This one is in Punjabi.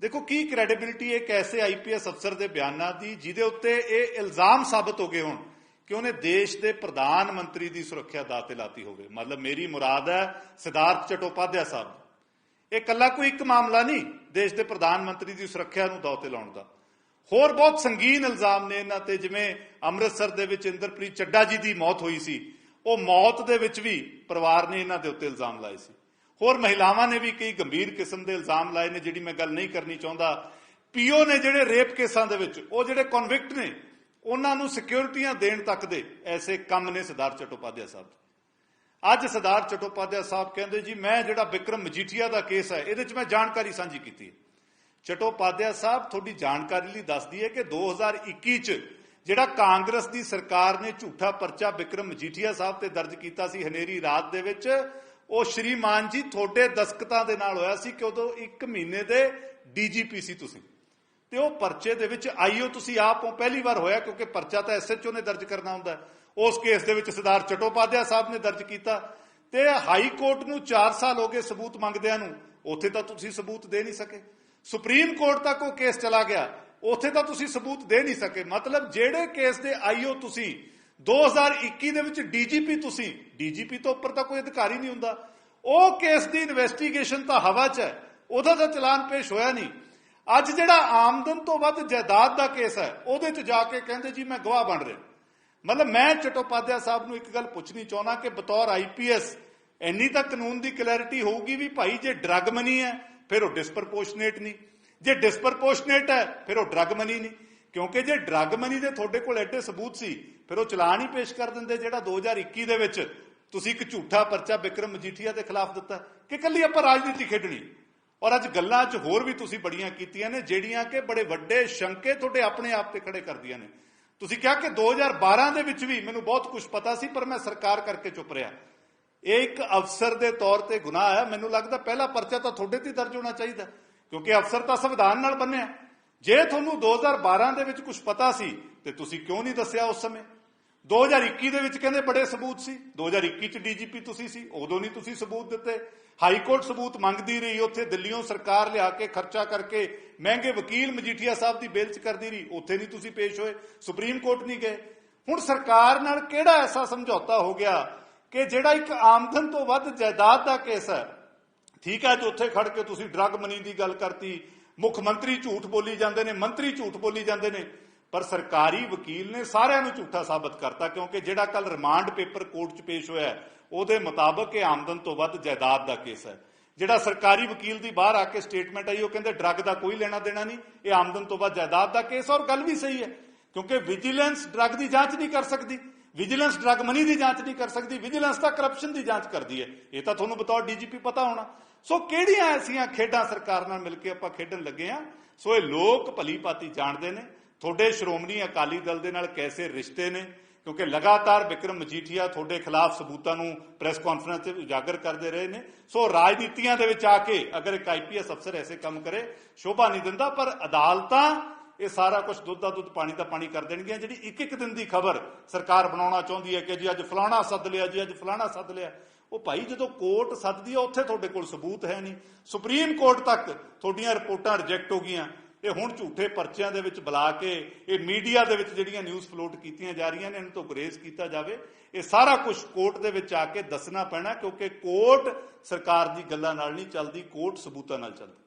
ਦੇਖੋ, ਕੀ ਕ੍ਰੈਡੀਬਿਲਿਟੀ ਇੱਕ ਐਸੇ ਆਈਪੀਐਸ ਅਫਸਰ ਦੇ ਬਿਆਨਾਂ ਦੀ, ਜਿਹਦੇ ਉੱਤੇ ਇਹ ਇਲਜ਼ਾਮ ਸਾਬਤ ਹੋ ਗਏ ਹੋਣ ਕਿ ਉਹਨੇ ਦੇਸ਼ ਦੇ ਪ੍ਰਧਾਨ ਮੰਤਰੀ ਦੀ ਸੁਰੱਖਿਆ ਦਾਅ ਤੇ ਲਾਤੀ ਹੋਵੇ। ਮਤਲਬ ਮੇਰੀ ਮੁਰਾਦ ਹੈ ਸਿਧਾਰਥ ਚਟੋਪਾਧਿਆ ਸਾਹਿਬ ਇਹ ਕੱਲਾ ਕੋਈ ਇੱਕ ਮਾਮਲਾ ਨਹੀਂ, ਦੇਸ਼ ਦੇ ਪ੍ਰਧਾਨ ਮੰਤਰੀ ਦੀ ਸੁਰੱਖਿਆ ਨੂੰ ਦਾਅ ਤੇ ਲਾਉਣ ਦਾ। ਹੋਰ ਬਹੁਤ ਸੰਗੀਨ ਇਲਜ਼ਾਮ ਨੇ ਇਹਨਾਂ ਤੇ, ਜਿਵੇਂ ਅੰਮ੍ਰਿਤਸਰ ਦੇ ਵਿੱਚ ਇੰਦਰਪ੍ਰੀਤ ਚੱਡਾ ਜੀ ਦੀ ਮੌਤ ਹੋਈ ਸੀ। ਉਹ ਮੌਤ ਦੇ ਵਿੱਚ ਵੀ ਪਰਿਵਾਰ ਨੇ ਇਹਨਾਂ ਦੇ ਉੱਤੇ ਇਲਜ਼ਾਮ ਲਾਏ ਸੀ। ਹੋਰ ਮਹਿਲਾਵਾਂ ਨੇ ਵੀ ਕਈ ਗੰਭੀਰ ਕਿਸਮ ਦੇ ਇਲਜ਼ਾਮ ਲਾਏ ਨੇ ਜਿਹੜੀ ਮੈਂ ਗੱਲ ਨਹੀਂ ਕਰਨੀ ਚਾਹੁੰਦਾ। ਪੀਓ ਨੇ ਜਿਹੜੇ ਰੇਪ ਕੇਸਾਂ ਦੇ ਵਿੱਚ, ਉਹ ਜਿਹੜੇ ਕਨਵਿਕਟ ਨੇ, ਉਹਨਾਂ ਨੂੰ ਸਿਕਿਉਰਿਟੀਆਂ ਦੇਣ ਤੱਕ ਦੇ ਐਸੇ ਕੰਮ ਨੇ ਸਰਦਾਰ ਚਟੋਪਾਧਿਆ ਸਾਹਿਬ। ਅੱਜ ਸਰਦਾਰ ਚਟੋਪਾਧਿਆ ਸਾਹਿਬ ਕਹਿੰਦੇ, ਜੀ, ਮੈਂ ਜਿਹੜਾ ਵਿਕਰਮ ਮਜੀਠੀਆ ਦਾ ਕੇਸ ਹੈ, ਇਹਦੇ 'ਚ ਮੈਂ ਜਾਣਕਾਰੀ ਸਾਂਝੀ ਕੀਤੀ ਹੈ। ਚਟੋਪਾਧਿਆ ਸਾਹਿਬ ਤੁਹਾਡੀ ਜਾਣਕਾਰੀ ਲਈ ਦੱਸਦੀ ਹੈ ਕਿ 2021 ਚ ਜਿਹੜਾ ਕਾਂਗਰਸ ਦੀ ਸਰਕਾਰ ਨੇ ਝੂਠਾ ਪਰਚਾ ਵਿਕਰਮ ਮਜੀਠੀਆ ਸਾਹਿਬ ਤੇ ਦਰਜ ਕੀਤਾ ਸੀ ਹਨੇਰੀ ਰਾਤ ਦੇ ਵਿੱਚ ਉਹ ਸ਼੍ਰੀਮਾਨ ਜੀ ਤੁਹਾਡੇ ਦਸਕਤਾਂ ਦੇ ਨਾਲ ਹੋਇਆ ਸੀ ਕਿ ਉਦੋਂ 1 ਮਹੀਨੇ ਦੇ ਡੀਜੀਪੀ ਸੀ ਤੁਸੀਂ। ਤੇ ਉਹ ਪਰਚੇ ਦੇ ਵਿੱਚ ਆਈਓ, ਤੁਸੀਂ ਆਪ ਹੋ ਪਹਿਲੀ ਵਾਰ ਹੋਇਆ ਕਿਉਂਕਿ ਪਰਚਾ ਤਾਂ ਐਸਐਚਓ ਨੇ ਦਰਜ ਕਰਨਾ ਹੁੰਦਾ। ਉਸ ਕੇਸ ਦੇ ਵਿੱਚ ਸਰਦਾਰ ਚਟੋਪਾਧਿਆ ਸਾਹਿਬ ਨੇ ਦਰਜ ਕੀਤਾ। ਤੇ ਹਾਈ ਕੋਰਟ ਨੂੰ 4 ਸਾਲ ਹੋ ਗਏ ਸਬੂਤ ਮੰਗਦਿਆਂ ਨੂੰ। ਉੱਥੇ ਤਾਂ ਤੁਸੀਂ ਸਬੂਤ ਦੇ ਨਹੀਂ ਸਕੇ। ਸੁਪਰੀਮ ਕੋਰਟ ਤੱਕ ਉਹ ਕੇਸ ਚਲਾ ਗਿਆ। ਉੱਥੇ ਤਾਂ ਤੁਸੀਂ ਸਬੂਤ ਦੇ ਨਹੀਂ ਸਕੇ। ਮਤਲਬ ਜਿਹੜੇ ਕੇਸ ਦੇ ਆਈਓ ਤੁਸੀਂ 2021 ਦੇ ਵਿੱਚ ਡੀਜੀਪੀ ਤੁਸੀਂ, ਡੀਜੀਪੀ ਤੋਂ ਉੱਪਰ ਤਾਂ ਕੋਈ ਅਧਿਕਾਰੀ ਨਹੀਂ ਹੁੰਦਾ। ਉਹ ਕੇਸ ਦੀ ਇਨਵੈਸਟੀਗੇਸ਼ਨ ਤਾਂ ਹਵਾ 'ਚ ਹੈ, ਉਹਦਾ ਤਾਂ ਚਲਾਨ ਪੇਸ਼ ਹੋਇਆ ਨਹੀਂ। ਅੱਜ ਜਿਹੜਾ ਆਮਦਨ ਤੋਂ ਵੱਧ ਜਾਇਦਾਦ ਦਾ ਕੇਸ ਹੈ, ਉਹਦੇ 'ਚ ਜਾ ਕੇ ਕਹਿੰਦੇ ਜੀ ਮੈਂ ਗਵਾਹ ਬਣ ਰਿਹਾ। ਮਤਲਬ ਮੈਂ ਚਟੋਪਾਧਿਆ ਸਾਹਿਬ ਨੂੰ ਇੱਕ ਗੱਲ ਪੁੱਛਣੀ ਚਾਹੁੰਦਾ ਕਿ ਬਤੌਰ ਆਈਪੀਐਸ ਇੰਨੀ ਤਾਂ ਕਾਨੂੰਨ ਦੀ ਕਲੈਰਿਟੀ ਹੋਊਗੀ ਵੀ ਭਾਈ ਜੇ ਡਰੱਗ ਮਨੀ ਹੈ, ਫਿਰ ਉਹ ਡਿਸਪਰਪੋਰਸ਼ਨੇਟ ਨਹੀਂ। ਜੇ ਡਿਸਪਰਪੋਰਸ਼ਨੇਟ ਹੈ, ਫਿਰ ਉਹ ਡਰੱਗ ਮਨੀ ਨਹੀਂ। ਕਿਉਂਕਿ ਜੇ ਡਰੱਗ ਮਨੀ ਦੇ ਤੁਹਾਡੇ ਕੋਲ ਐਡੇ ਸਬੂਤ ਸੀ, ਫਿਰ ਉਹ ਚਲਾਨ ਹੀ ਪੇਸ਼ ਕਰ ਦਿੰਦੇ ਜਿਹੜਾ 2021 ਦੇ ਵਿੱਚ ਤੁਸੀਂ ਇੱਕ ਝੂਠਾ ਪਰਚਾ ਵਿਕਰਮ ਮਜੀਠੀਆ ਦੇ ਖਿਲਾਫ ਦਿੱਤਾ, ਕਿ ਕੱਲੀ ਆਪਾਂ ਰਾਜਨੀਤੀ ਖੇਡਣੀ। ਔਰ ਅੱਜ ਗੱਲਾਂ 'ਚ ਹੋਰ ਵੀ ਤੁਸੀਂ ਬੜੀਆਂ ਕੀਤੀਆਂ ਨੇ, ਜਿਹੜੀਆਂ ਕਿ ਬੜੇ ਵੱਡੇ ਸ਼ੰਕੇ ਤੁਹਾਡੇ ਆਪਣੇ ਆਪ ਤੇ ਖੜੇ ਕਰਦੀਆਂ ਨੇ। ਤੁਸੀਂ ਕਿਹਾ ਕਿ 2012 ਦੇ ਵਿੱਚ ਵੀ ਮੈਨੂੰ ਬਹੁਤ ਕੁਝ ਪਤਾ ਸੀ, ਪਰ ਮੈਂ ਸਰਕਾਰ ਕਰਕੇ ਚੁੱਪ ਰਿਹਾ। ਇਹ ਇੱਕ ਅਫਸਰ ਦੇ ਤੌਰ ਤੇ ਗੁਨਾਹ ਹੈ। ਮੈਨੂੰ ਲੱਗਦਾ ਪਹਿਲਾ ਪਰਚਾ ਤਾਂ ਤੁਹਾਡੇ ਤੇ ਦਰਜ ਹੋਣਾ ਚਾਹੀਦਾ, ਕਿਉਂਕਿ ਅਫਸਰ ਤਾਂ ਸੰਵਿਧਾਨ ਨਾਲ ਬੰਨਿਆ। ਜੇ ਤੁਹਾਨੂੰ 2012 ਦੇ ਵਿੱਚ ਕੁਝ ਪਤਾ ਸੀ, ਤੇ ਤੁਸੀਂ ਕਿਉਂ ਨਹੀਂ ਦੱਸਿਆ ਉਸ ਸਮੇਂ? 2021 ਦੇ ਵਿੱਚ ਕਹਿੰਦੇ ਬੜੇ ਸਬੂਤ ਸੀ। 2021 ਚ ਡੀਜੀਪੀ ਤੁਸੀਂ ਸੀ, ਉਦੋਂ ਨਹੀਂ ਤੁਸੀਂ ਸਬੂਤ ਦਿੱਤੇ। ਹਾਈ ਕੋਰਟ ਸਬੂਤ ਮੰਗਦੀ ਰਹੀ, ਉੱਥੇ ਦਿੱਲੀੋਂ ਸਰਕਾਰ ਲਿਆ ਕੇ ਖਰਚਾ ਕਰਕੇ ਮਹਿੰਗੇ ਵਕੀਲ ਮਜੀਠੀਆ ਸਾਹਿਬ ਦੀ ਬੇਲ ਚ ਕਰਦੀ ਰਹੀ, ਉੱਥੇ ਨਹੀਂ ਤੁਸੀਂ ਪੇਸ਼ ਹੋਏ, ਸੁਪਰੀਮ ਕੋਰਟ ਨਹੀਂ ਗਏ। ਹੁਣ ਸਰਕਾਰ ਨਾਲ ਕਿਹੜਾ ਐਸਾ ਸਮਝੌਤਾ ਹੋ ਗਿਆ ਕਿ ਜਿਹੜਾ ਇੱਕ ਆਮਦਨ ਤੋਂ ਵੱਧ ਜਾਇਦਾਦ ਦਾ ਕੇਸ ਹੈ? ਠੀਕ ਹੈ, ਜੋ ਉੱਥੇ ਖੜ ਕੇ ਤੁਸੀਂ ਡਰੱਗ ਮਨੀ ਦੀ ਗੱਲ ਕਰਤੀ ਮੁੱਖ ਮੰਤਰੀ ਝੂਠ ਬੋਲੀ ਜਾਂਦੇ ਨੇ, ਮੰਤਰੀ ਝੂਠ ਬੋਲੀ ਜਾਂਦੇ ਨੇ, ਪਰ ਸਰਕਾਰੀ ਵਕੀਲ ਨੇ ਸਾਰਿਆਂ ਨੂੰ ਝੂਠਾ ਸਾਬਤ ਕਰਤਾ ਕਿਉਂਕਿ ਜਿਹੜਾ ਕੱਲ ਰਿਮਾਂਡ ਪੇਪਰ ਕੋਰਟ 'ਚ ਪੇਸ਼ ਹੋਇਆ ਉਹਦੇ ਮੁਤਾਬਕ ਇਹ ਆਮਦਨ ਤੋਂ ਵੱਧ ਜਾਇਦਾਦ ਦਾ ਕੇਸ ਹੈ। ਜਿਹੜਾ ਸਰਕਾਰੀ ਵਕੀਲ ਦੀ ਬਾਹਰ ਆ ਕੇ ਸਟੇਟਮੈਂਟ ਆਈ, ਉਹ ਕਹਿੰਦੇ ਡਰੱਗ ਦਾ ਕੋਈ ਲੈਣਾ ਦੇਣਾ ਨਹੀਂ, ਇਹ ਆਮਦਨ ਤੋਂ ਵੱਧ ਜਾਇਦਾਦ ਦਾ ਕੇਸ ਔਰ ਗੱਲ ਵੀ ਸਹੀ ਹੈ, ਕਿਉਂਕਿ ਵਿਜੀਲੈਂਸ ਡਰੱਗ ਦੀ ਜਾਂਚ ਨਹੀਂ ਕਰ ਸਕਦੀ। ਵਿਜੀਲੈਂਸ ਡਰੱਗ ਮਨੀ ਦੀ ਜਾਂਚ ਨਹੀਂ ਕਰ ਸਕਦੀ, ਵਿਜੀਲੈਂਸ ਤਾਂ ਕਰਪਸ਼ਨ ਦੀ ਜਾਂਚ ਕਰਦੀ ਹੈ। ਇਹ ਤਾਂ ਤੁਹਾਨੂੰ ਬਤੌਰ ਡੀਜੀਪੀ ਪਤਾ ਹੋਣਾ। ਸੋ ਕਿਹੜੀਆਂ ਐਸੀਆਂ ਖੇਡਾਂ ਸਰਕਾਰ ਨਾਲ ਮਿਲ ਕੇ ਆਪਾਂ ਖੇਡਣ ਲੱਗੇ ਆ ਸੋ ਇਹ ਲੋਕ ਭਲੀ ਪਾਤੀ ਜਾਣਦੇ ਨੇ। ਤੁਹਾਡੇ ਸ਼੍ਰੋਮਣੀ ਅਕਾਲੀ ਦਲ ਦੇ ਨਾਲ ਕੈਸੇ ਰਿਸ਼ਤੇ ਨੇ? ਕਿਉਂਕਿ ਲਗਾਤਾਰ ਵਿਕਰਮ ਮਜੀਠੀਆ ਤੁਹਾਡੇ ਖਿਲਾਫ ਸਬੂਤਾਂ ਨੂੰ ਪ੍ਰੈਸ ਕਾਨਫਰੰਸ ਤੇ ਉਜਾਗਰ ਕਰਦੇ ਰਹੇ ਨੇ। ਸੋ ਰਾਜਨੀਤੀਆਂ ਦੇ ਵਿੱਚ ਆ ਕੇ ਅਗਰ ਇੱਕ ਆਈਪੀਐਸ ਅਫਸਰ ਐਸੇ ਕੰਮ ਕਰੇ, ਸ਼ੋਭਾ ਨਹੀਂ ਦਿੰਦਾ, ਪਰ ਅਦਾਲਤਾਂ ਇਹ ਸਾਰਾ ਕੁਝ ਦੁੱਧ ਦਾ ਦੁੱਧ, ਪਾਣੀ ਦਾ ਪਾਣੀ ਕਰ ਦੇਣਗੀਆਂ। ਜਿਹੜੀ ਇੱਕ ਇੱਕ ਦਿਨ ਦੀ ਖਬਰ ਸਰਕਾਰ ਬਣਾਉਣਾ ਚਾਹੁੰਦੀ ਹੈ ਕਿ ਜੀ ਅੱਜ ਫਲਾਣਾ ਸੱਦ ਲਿਆ, ਜੀ ਅੱਜ ਫਲਾਣਾ ਸੱਦ ਲਿਆ। ਉਹ ਭਾਈ ਜਦੋਂ ਕੋਰਟ ਸੱਦਦੀ ਹੈ, ਉੱਥੇ ਤੁਹਾਡੇ ਕੋਲ ਸਬੂਤ ਹੈ ਨਹੀਂ। ਸੁਪਰੀਮ ਕੋਰਟ ਤੱਕ ਤੁਹਾਡੀਆਂ ਰਿਪੋਰਟਾਂ ਰਿਜੈਕਟ ਹੋ ਗਈਆਂ। ਇਹ ਹੁਣ ਝੂਠੇ ਪਰਚਿਆਂ ਦੇ ਵਿੱਚ ਬੁਲਾ ਕੇ ਇਹ ਮੀਡੀਆ ਦੇ ਵਿੱਚ ਜਿਹੜੀਆਂ ਨਿਊਜ਼ ਫਲੋਟ ਕੀਤੀਆਂ ਜਾ ਰਹੀਆਂ ਨੇ, ਇਹਨਾਂ ਤੋਂ ਗਰੇਜ਼ ਕੀਤਾ ਜਾਵੇ। ਇਹ ਸਾਰਾ ਕੁਝ ਕੋਰਟ ਦੇ ਵਿੱਚ ਆ ਕੇ ਦੱਸਣਾ ਪੈਣਾ, ਕਿਉਂਕਿ ਕੋਰਟ ਸਰਕਾਰ ਦੀ ਗੱਲਾਂ ਨਾਲ ਨਹੀਂ ਚੱਲਦੀ, ਕੋਰਟ ਸਬੂਤਾਂ ਨਾਲ ਚੱਲਦੀ।